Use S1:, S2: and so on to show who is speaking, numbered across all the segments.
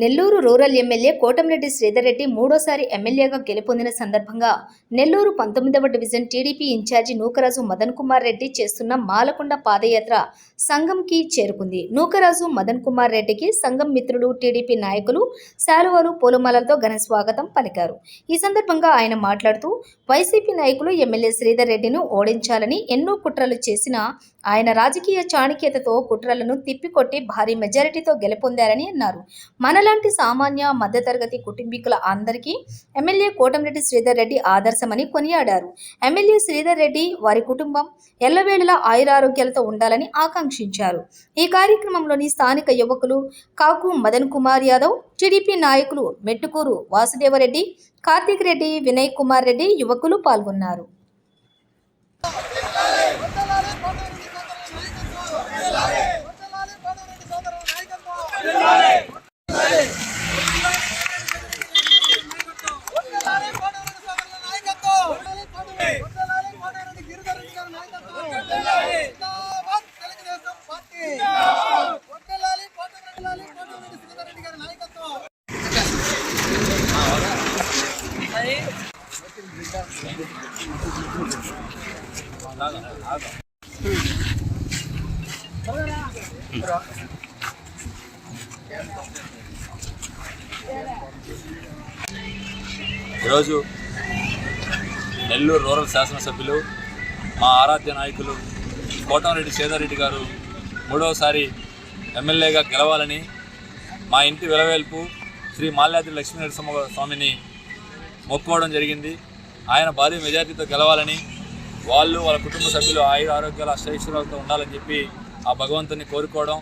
S1: Nellore rural MLA Kotamreddy Sridhar Reddy మూడోసారి ఎమ్మెల్యేగా గెలుపొందిన సందర్భంగా నెల్లూరు పంతొమ్మిదవ division TDP incharge Nookaraju Madan Kumar Reddy చేస్తున్న మాలకొండ పాదయాత్ర సంఘంకి చేరుకుంది. నూకరాజు మదన్ కుమార్ రెడ్డికి సంఘం మిత్రులు టీడీపీ నాయకులు శాలువాలు పూలమాలలతో ఘన స్వాగతం పలికారు. ఈ సందర్భంగా ఆయన మాట్లాడుతూ వైసీపీ నాయకులు ఎమ్మెల్యే శ్రీధర్ రెడ్డిను ఓడించాలని ఎన్నో కుట్రలు చేసిన ఆయన రాజకీయ చాణక్యతతో కుట్రలను తిప్పికొట్టి భారీ మెజారిటీతో గెలుపొందారని అన్నారు. మనలాంటి సామాన్య మధ్యతరగతి కుటుంబీకుల అందరికీ ఎమ్మెల్యే కోటంరెడ్డి శ్రీధర్ రెడ్డి ఆదర్శమని కొనియాడారు. ఎమ్మెల్యే శ్రీధర్ రెడ్డి వారి కుటుంబం ఎల్లవేళలా ఆయురారోగ్యాలతో ఉండాలని ఆకాంక్షించారు. ఈ కార్యక్రమంలోని స్థానిక యువకులు కాకు మదన్ కుమార్ యాదవ్ టీడీపీ నాయకులు మెట్టుకూరు వాసుదేవరెడ్డి కార్తీక్ రెడ్డి వినయ్ కుమార్ రెడ్డి యువకులు పాల్గొన్నారు.
S2: ఈరోజు నెల్లూరు రూరల్ శాసనసభ్యులు మా ఆరాధ్య నాయకులు కోటమిరెడ్డి సేదారెడ్డి గారు మూడవసారి ఎమ్మెల్యేగా గెలవాలని మా ఇంటి వెలవేల్పు శ్రీ మాల్యాద్రి లక్ష్మీనరసింహ స్వామిని మొక్కుకోవడం జరిగింది. ఆయన భారీ మెజార్టీతో గెలవాలని వాళ్ళు వాళ్ళ కుటుంబ సభ్యులు ఆయుర ఆరోగ్యాలు అష్టైశ్వరాలతో ఉండాలని చెప్పి ఆ భగవంతుని కోరుకోవడం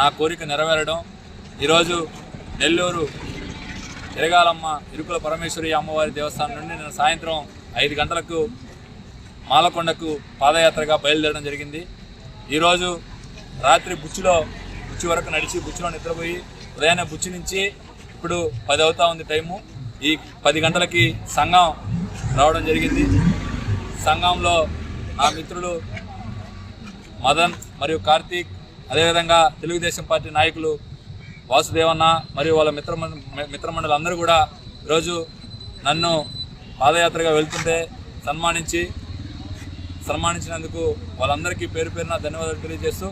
S2: నా కోరిక నెరవేరడం. ఈరోజు నెల్లూరు తిరగాలమ్మ ఇరుకుల పరమేశ్వరి అమ్మవారి దేవస్థానం నుండి నేను సాయంత్రం ఐదు గంటలకు మాలకొండకు పాదయాత్రగా బయలుదేరడం జరిగింది. ఈరోజు రాత్రి బుచ్చిలో బుచ్చి వరకు నడిచి బుచ్చిలో నిద్రపోయి ఉదయాన్నే బుచ్చి నుంచి ఇప్పుడు పది అవుతా ఉంది టైము. ఈ పది గంటలకి సంఘం రావడం జరిగింది. సంఘంలో నా మిత్రులు మదన్ మరియు కార్తీక్ అదేవిధంగా తెలుగుదేశం పార్టీ నాయకులు వాసుదేవన్న మరియు వాళ్ళ మిత్ర మిత్రమండలి అందరూ కూడా ఈరోజు నన్ను పాదయాత్రగా వెళ్తుంటే సన్మానించి సన్మానించినందుకు వాళ్ళందరికీ పేరు పేరున ధన్యవాదాలు తెలియజేస్తూ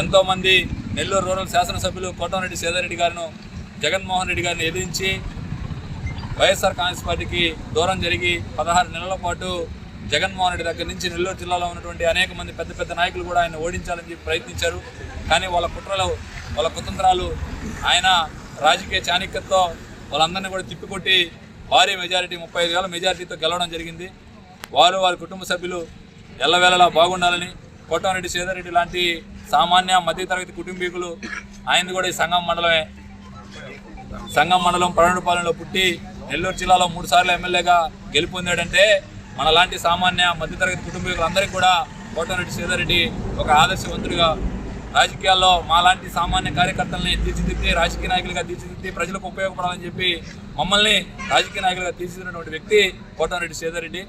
S2: ఎంతోమంది నెల్లూరు రూరల్ శాసనసభ్యులు కోటమరెడ్డి సేదారెడ్డి గారిను జగన్మోహన్ రెడ్డి గారిని ఎదిరించి వైఎస్ఆర్ కాంగ్రెస్ పార్టీకి దూరం జరిగి పదహారు నెలల పాటు జగన్మోహన్ రెడ్డి దగ్గర నుంచి నెల్లూరు జిల్లాలో ఉన్నటువంటి అనేక మంది పెద్ద పెద్ద నాయకులు కూడా ఆయన ఓడించాలని చెప్పి ప్రయత్నించారు. కానీ వాళ్ళ కుట్రలు వాళ్ళ కుతంత్రాలు ఆయన రాజకీయ చాణక్యంతో వాళ్ళందరినీ కూడా తిప్పికొట్టి భారీ మెజారిటీ ముప్పై ఐదు వేల మెజారిటీతో గెలవడం జరిగింది. వారు వారి కుటుంబ సభ్యులు ఎల్లవేళలా బాగుండాలని కోటమిరెడ్డి సేదారెడ్డి లాంటి సామాన్య మధ్యతరగతి కుటుంబీకులు ఆయన కూడా ఈ సంఘం మండలమే. సంఘం మండలం పరణుపాలెంలో పుట్టి నెల్లూరు జిల్లాలో మూడు సార్లు ఎమ్మెల్యేగా గెలుపొందాడంటే మనలాంటి సామాన్య మధ్యతరగతి కుటుంబీకులందరికీ కూడా కోటమిరెడ్డి శ్రీధర్రెడ్డి ఒక ఆదర్శవంతుడిగా రాజకీయాల్లో మాలాంటి సామాన్య కార్యకర్తల్ని తీర్చిదిద్ది రాజకీయ నాయకులుగా తీర్చిదిద్ది ప్రజలకు ఉపయోగపడాలని చెప్పి మమ్మల్ని రాజకీయ నాయకులుగా తీర్చిదిద్దినటువంటి వ్యక్తి కోటమిరెడ్డి శ్రీధర్రెడ్డి.